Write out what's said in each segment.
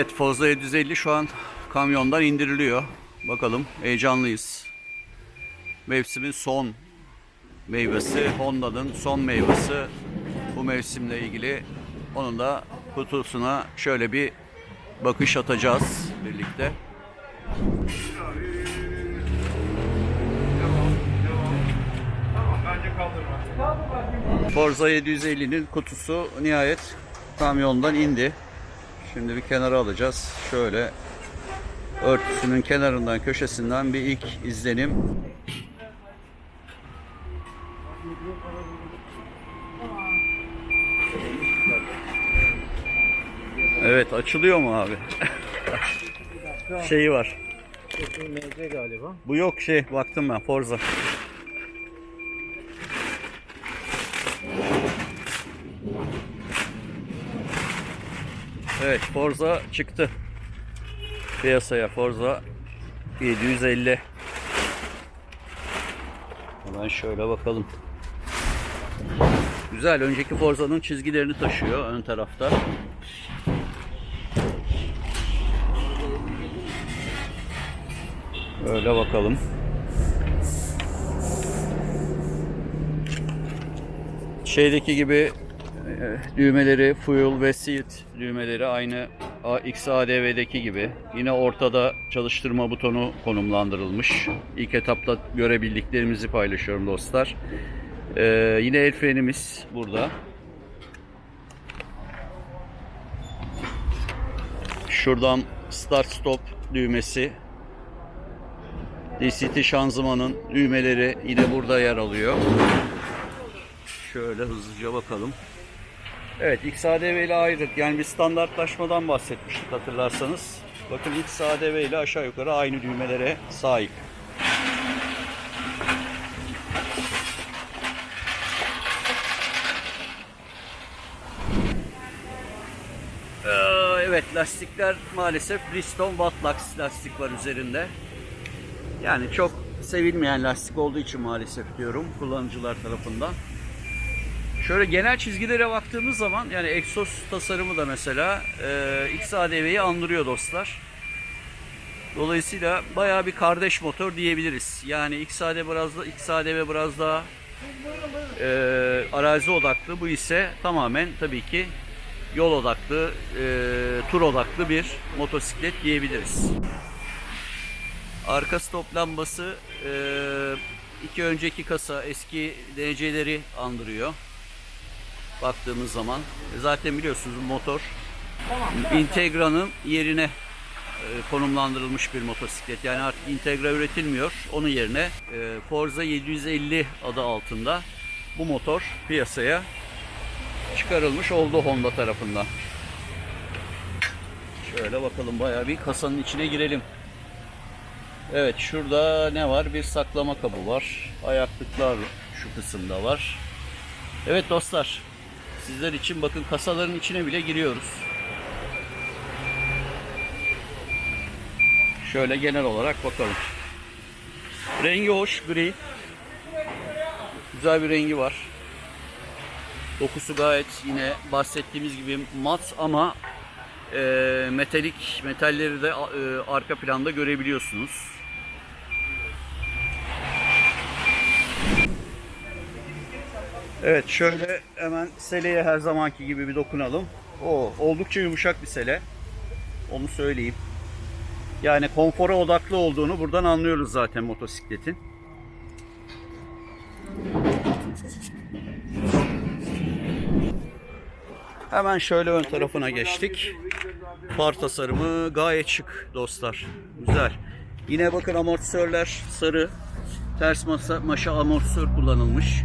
Evet Forza 750 şu an kamyondan indiriliyor. Bakalım heyecanlıyız. Mevsimin son meyvesi, Honda'nın son meyvesi bu mevsimle ilgili. Onun da kutusuna şöyle bir bakış atacağız birlikte. Forza 750'nin kutusu nihayet kamyondan indi. Şimdi bir kenara alacağız. Şöyle örtüsünün kenarından köşesinden bir ilk izlenim. Evet açılıyor mu abi? Şeyi var. Galiba. Bu yok şey baktım ben Forza. Evet Forza çıktı. Piyasaya Forza 750. Hemen şöyle bakalım. Güzel. Önceki Forza'nın çizgilerini taşıyor ön tarafta. Öyle bakalım. Şeydeki gibi düğmeleri fuel ve seat düğmeleri aynı XADV'deki gibi. Yine ortada çalıştırma butonu konumlandırılmış. İlk etapta görebildiklerimizi paylaşıyorum dostlar. Ee, yine el frenimiz burada. Şuradan start stop düğmesi DCT şanzımanın düğmeleri yine burada yer alıyor. Şöyle hızlıca bakalım. Evet XADV ile ayrı yani bir standartlaşmadan bahsetmiştik hatırlarsanız. Bakın XADV ile aşağı yukarı aynı düğmelere sahip. Ee, Evet lastikler maalesef Bridgestone Wattlax lastik var üzerinde. Yani çok sevilmeyen lastik olduğu için maalesef diyorum kullanıcılar tarafından. Şöyle genel çizgilere baktığımız zaman yani egzoz tasarımı da mesela e, XADV'yi andırıyor dostlar. Dolayısıyla bayağı bir kardeş motor diyebiliriz. Yani XADV biraz da XADV biraz daha e, arazi odaklı. Bu ise tamamen tabii ki yol odaklı, e, tur odaklı bir motosiklet diyebiliriz. Arka stop lambası e, iki önceki kasa eski DC'leri andırıyor. Baktığımız zaman zaten biliyorsunuz bu motor Integra'nın yerine e, konumlandırılmış bir motosiklet. Yani artık Integra üretilmiyor. Onun yerine e, Forza 750 adı altında bu motor piyasaya çıkarılmış oldu Honda tarafından. Şöyle bakalım bayağı bir kasanın içine girelim. Evet şurada ne var? Bir saklama kabı var. Ayaklıklar şu kısımda var. Evet dostlar. Sizler için bakın kasaların içine bile giriyoruz. Şöyle genel olarak bakalım. Rengi hoş gri. Güzel bir rengi var. Dokusu gayet yine bahsettiğimiz gibi mat ama e, metalik metalleri de e, arka planda görebiliyorsunuz. Evet şöyle hemen seleye her zamanki gibi bir dokunalım. O oldukça yumuşak bir sele. Onu söyleyeyim. Yani konfora odaklı olduğunu buradan anlıyoruz zaten motosikletin. Hemen şöyle ön tarafına geçtik. Far tasarımı gayet şık dostlar. Güzel. Yine bakın amortisörler sarı. Ters masa, maşa amortisör kullanılmış.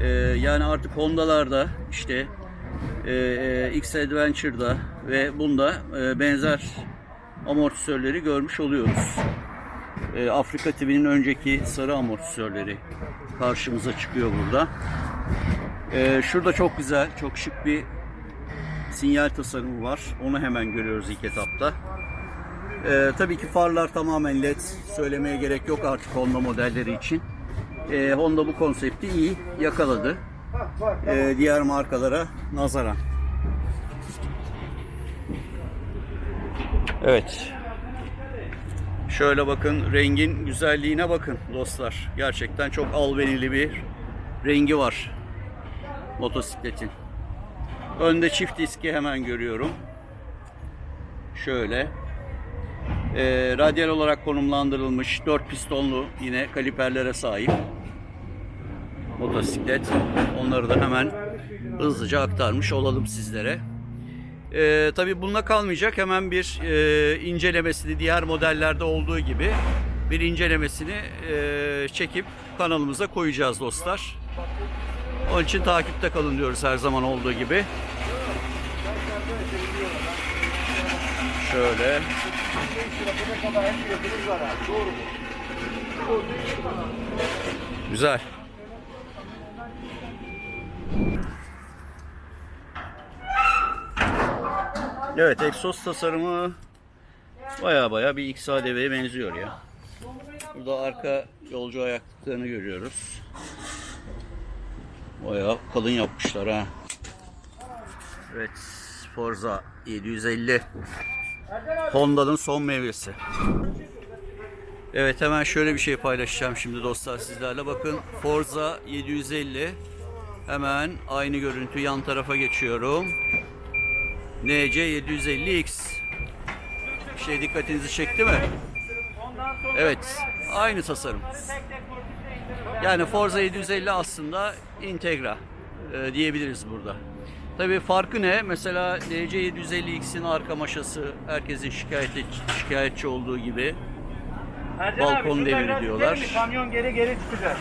Ee, yani artık Honda'larda işte e, e, X Adventure'da ve bunda e, benzer amortisörleri görmüş oluyoruz. E, Afrika TV'nin önceki sarı amortisörleri karşımıza çıkıyor burada. E, şurada çok güzel, çok şık bir sinyal tasarımı var. Onu hemen görüyoruz ilk etapta. Ee, tabii ki farlar tamamen led. Söylemeye gerek yok artık Honda modelleri için. Ee, Honda bu konsepti iyi yakaladı. Ee, diğer markalara nazaran. Evet. Şöyle bakın rengin güzelliğine bakın dostlar. Gerçekten çok albenili bir rengi var motosikletin. Önde çift diski hemen görüyorum. Şöyle. Ee, radyal olarak konumlandırılmış 4 pistonlu yine kaliperlere sahip motosiklet. Onları da hemen hızlıca aktarmış olalım sizlere. Ee, tabii bununla kalmayacak. Hemen bir e, incelemesini diğer modellerde olduğu gibi bir incelemesini e, çekip kanalımıza koyacağız dostlar. Onun için takipte kalın diyoruz her zaman olduğu gibi. Şöyle. Güzel. Evet, egzoz tasarımı baya baya bir XADV'ye benziyor ya. Burada arka yolcu ayaklıklarını görüyoruz. Baya kalın yapmışlar ha. Evet, Forza 750. Honda'nın son meyvesi. Evet hemen şöyle bir şey paylaşacağım şimdi dostlar sizlerle. Bakın Forza 750. Hemen aynı görüntü yan tarafa geçiyorum. NC 750X. Bir şey dikkatinizi çekti mi? Evet, aynı tasarım. Yani Forza 750 aslında Integra e, diyebiliriz burada. Tabii farkı ne? Mesela NC 750X'in arka maşası herkesin şikayet şikayetçi olduğu gibi Ercan Balkon şurada demiri biraz diyorlar. gidelim mi? Kamyon geri geri çıkacak.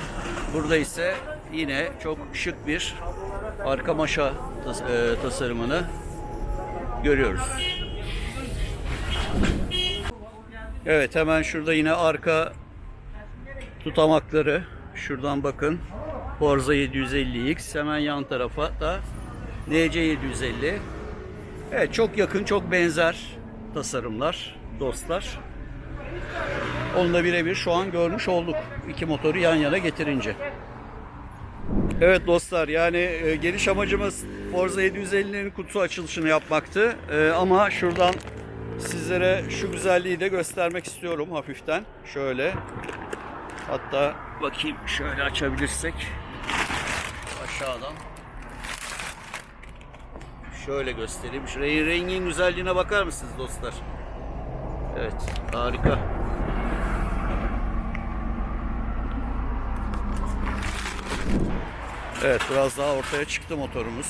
Burada ise yine çok şık bir arka maşa tas- e, tasarımını görüyoruz. Evet hemen şurada yine arka tutamakları. Şuradan bakın. Forza 750X. Hemen yan tarafa da NC 750. Evet çok yakın, çok benzer tasarımlar dostlar. Onu da birebir şu an görmüş olduk. İki motoru yan yana getirince. Evet dostlar yani e, geliş amacımız Forza 750'nin kutu açılışını yapmaktı. E, ama şuradan sizlere şu güzelliği de göstermek istiyorum hafiften. Şöyle. Hatta bakayım şöyle açabilirsek aşağıdan. Şöyle göstereyim. Şu re- rengin güzelliğine bakar mısınız dostlar? Evet, harika. Evet, biraz daha ortaya çıktı motorumuz.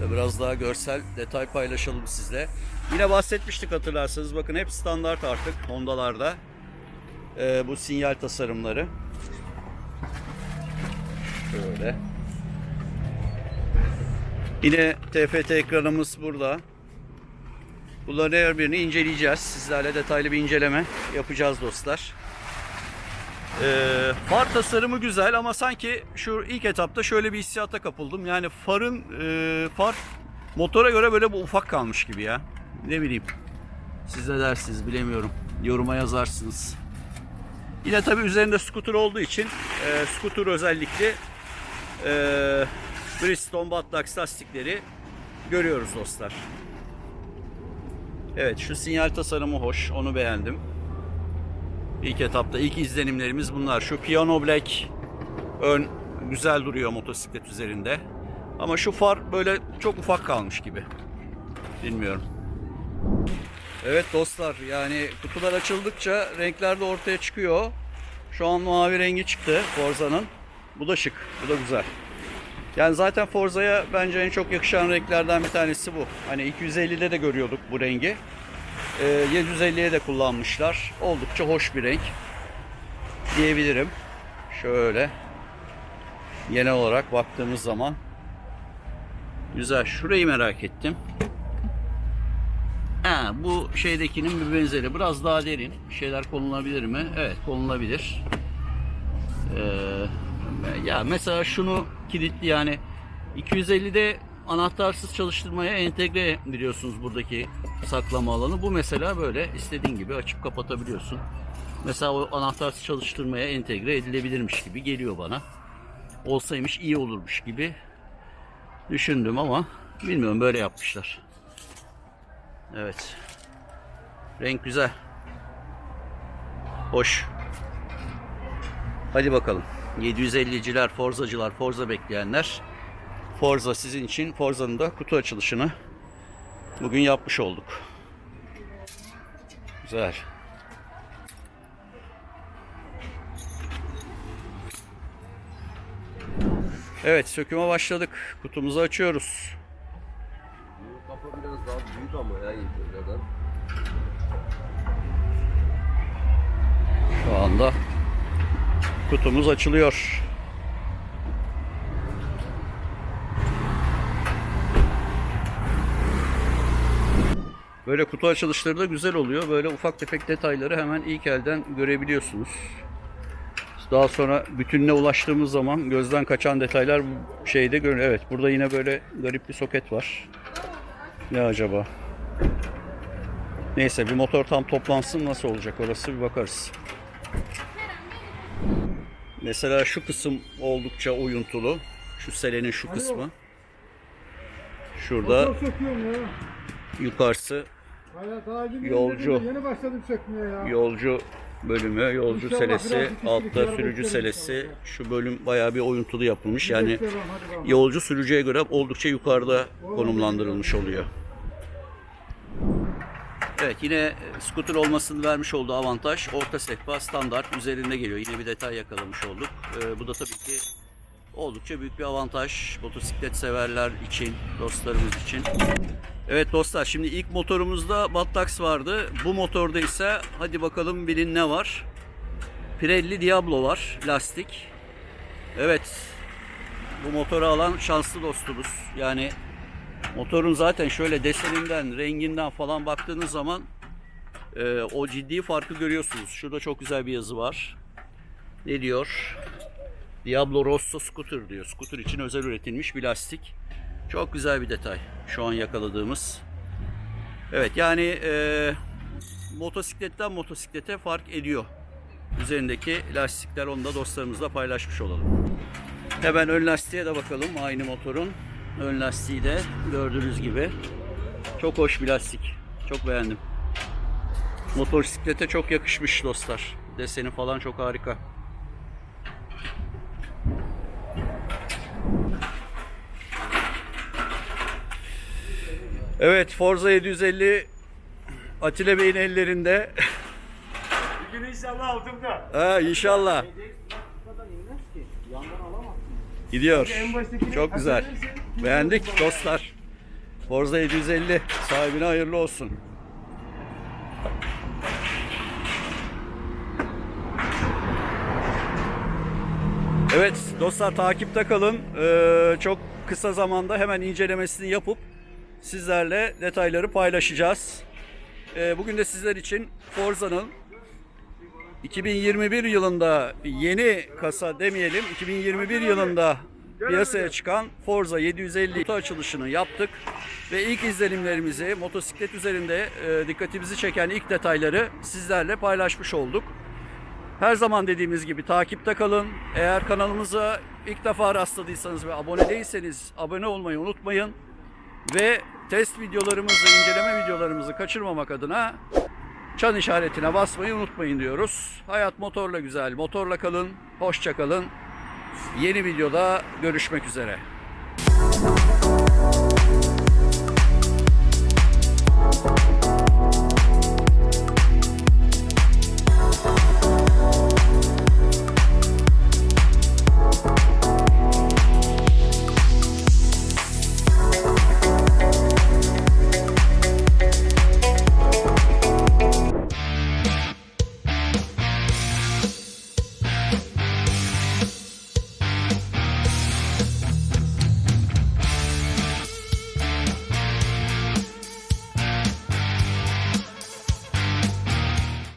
Ve biraz daha görsel detay paylaşalım sizle. Yine bahsetmiştik hatırlarsanız. Bakın hep standart artık Honda'larda. Ee, bu sinyal tasarımları. Şöyle. Yine TFT ekranımız burada. Bunların her birini inceleyeceğiz. Sizlerle detaylı bir inceleme yapacağız dostlar. Ee, far tasarımı güzel ama sanki şu ilk etapta şöyle bir hissiyata kapıldım. Yani farın e, far motora göre böyle bu ufak kalmış gibi ya. Ne bileyim. Siz ne dersiniz bilemiyorum. Yoruma yazarsınız. Yine tabi üzerinde scooter olduğu için e, scooter özellikle e, Bridgestone Batlax lastikleri görüyoruz dostlar. Evet şu sinyal tasarımı hoş. Onu beğendim. İlk etapta ilk izlenimlerimiz bunlar. Şu Piano Black ön güzel duruyor motosiklet üzerinde. Ama şu far böyle çok ufak kalmış gibi. Bilmiyorum. Evet dostlar yani kutular açıldıkça renkler de ortaya çıkıyor. Şu an mavi rengi çıktı Forza'nın. Bu da şık. Bu da güzel. Yani zaten Forza'ya bence en çok yakışan renklerden bir tanesi bu. Hani 250'de de görüyorduk bu rengi. Ee, 750'ye de kullanmışlar. Oldukça hoş bir renk diyebilirim. Şöyle genel olarak baktığımız zaman güzel. Şurayı merak ettim. Ha, bu şeydekinin bir benzeri. Biraz daha derin. Bir şeyler konulabilir mi? Evet konulabilir. Ee, ya mesela şunu kilitli yani 250'de anahtarsız çalıştırmaya entegre biliyorsunuz buradaki saklama alanı. Bu mesela böyle istediğin gibi açıp kapatabiliyorsun. Mesela o anahtarsız çalıştırmaya entegre edilebilirmiş gibi geliyor bana. Olsaymış iyi olurmuş gibi düşündüm ama bilmiyorum böyle yapmışlar. Evet. Renk güzel. Hoş. Hadi bakalım. 750'ciler, Forza'cılar, Forza bekleyenler. Forza sizin için Forza'nın da kutu açılışını bugün yapmış olduk. Güzel. Evet söküme başladık. Kutumuzu açıyoruz. Bu kafa biraz daha büyük ama ya İnter'den. Şu anda kutumuz açılıyor. Böyle kutu açılışları da güzel oluyor. Böyle ufak tefek detayları hemen ilk elden görebiliyorsunuz. Daha sonra bütününe ulaştığımız zaman gözden kaçan detaylar şeyde görünüyor. Evet burada yine böyle garip bir soket var. Ne acaba? Neyse bir motor tam toplansın nasıl olacak orası bir bakarız. Mesela şu kısım oldukça oyuntulu. Şu selenin şu kısmı. Şurada yukarısı Yolcu. yolcu bölümü, yolcu İnşallah selesi, altta sürücü selesi. Şu bölüm bayağı bir oyuntulu yapılmış. Yani yolcu sürücüye göre oldukça yukarıda konumlandırılmış oluyor. Evet yine e, scooter olmasının vermiş olduğu avantaj orta sehpa standart üzerinde geliyor. Yine bir detay yakalamış olduk. Ee, bu da tabii ki oldukça büyük bir avantaj motosiklet severler için, dostlarımız için. Evet dostlar şimdi ilk motorumuzda Battax vardı. Bu motorda ise hadi bakalım bilin ne var? Pirelli Diablo var lastik. Evet bu motoru alan şanslı dostumuz. Yani motorun zaten şöyle deseninden, renginden falan baktığınız zaman e, o ciddi farkı görüyorsunuz. Şurada çok güzel bir yazı var. Ne diyor? Diablo Rosso Scooter diyor. Scooter için özel üretilmiş bir lastik. Çok güzel bir detay şu an yakaladığımız. Evet yani e, motosikletten motosiklete fark ediyor. Üzerindeki lastikler onu da dostlarımızla paylaşmış olalım. Hemen ön lastiğe de bakalım aynı motorun. Ön lastiği de gördüğünüz gibi. Çok hoş bir lastik. Çok beğendim. Motosiklete çok yakışmış dostlar. Deseni falan çok harika. Evet Forza 750 Atilla Bey'in ellerinde. Bugün inşallah altımda. ha inşallah. Gidiyor. En baştakini Çok güzel. Beğendik dostlar. Forza 750 sahibine hayırlı olsun. Evet dostlar takipte kalın. Ee, çok kısa zamanda hemen incelemesini yapıp sizlerle detayları paylaşacağız. Ee, bugün de sizler için Forza'nın 2021 yılında yeni kasa demeyelim 2021 yılında piyasaya çıkan Forza 750 kutu açılışını yaptık ve ilk izlenimlerimizi motosiklet üzerinde e, dikkatimizi çeken ilk detayları sizlerle paylaşmış olduk. Her zaman dediğimiz gibi takipte kalın. Eğer kanalımıza ilk defa rastladıysanız ve abone değilseniz abone olmayı unutmayın. Ve test videolarımızı, inceleme videolarımızı kaçırmamak adına çan işaretine basmayı unutmayın diyoruz. Hayat motorla güzel. Motorla kalın. Hoşça kalın. Yeni videoda görüşmek üzere.